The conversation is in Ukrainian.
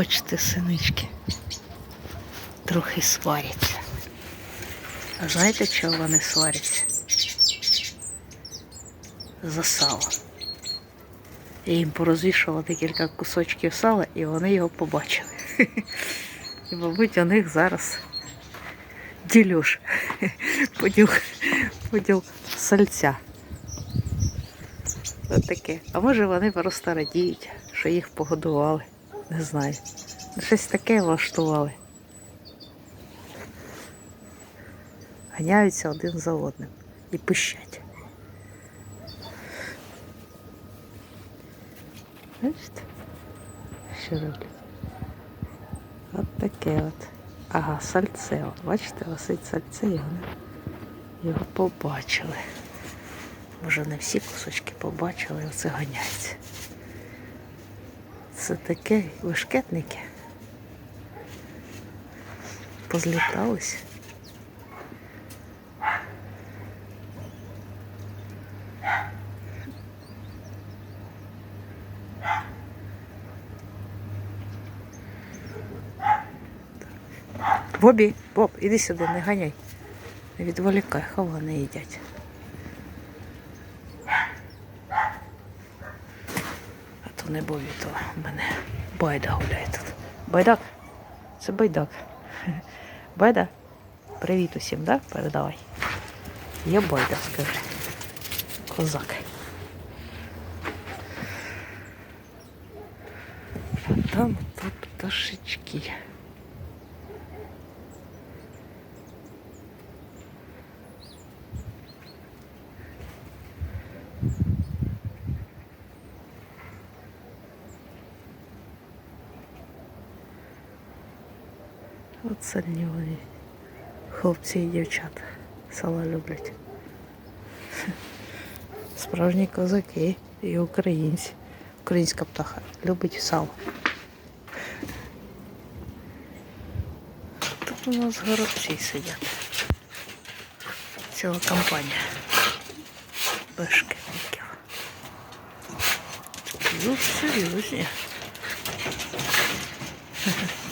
Бачите, синички трохи сваряться. А знаєте, чого вони сваряться? За сало. Я їм порозвішувала декілька кусочків сала, і вони його побачили. І, мабуть, у них зараз ділюш. Поділ, поділ сальця. От таке. А може вони просто радіють, що їх погодували. Не знаю. Щось таке влаштували. Ганяються один за одним і пищать. Бачите? Що роблять? От таке от. Ага, сальце. Бачите, висить сальце, і вони його побачили. Може не всі кусочки побачили, оце ганяється. Це таке вишкетники. Позлітались. Бобі, Боб, іди сюди, не ганяй. Не відволікай, хай вони їдять. Не бою, то в мене байда гуляє тут. Байдак? Це байдак. Байда? Привіт усім, да? Передавай. Я байда, скажи. Козак. Там тут пташечки. От сальні вони. Хлопці і дівчата. Сала люблять. Справжні козаки і українці. Українська птаха любить сало. Тут у нас горобці сидять. Ціла компанія. Бешкетників. Ну, серйозні.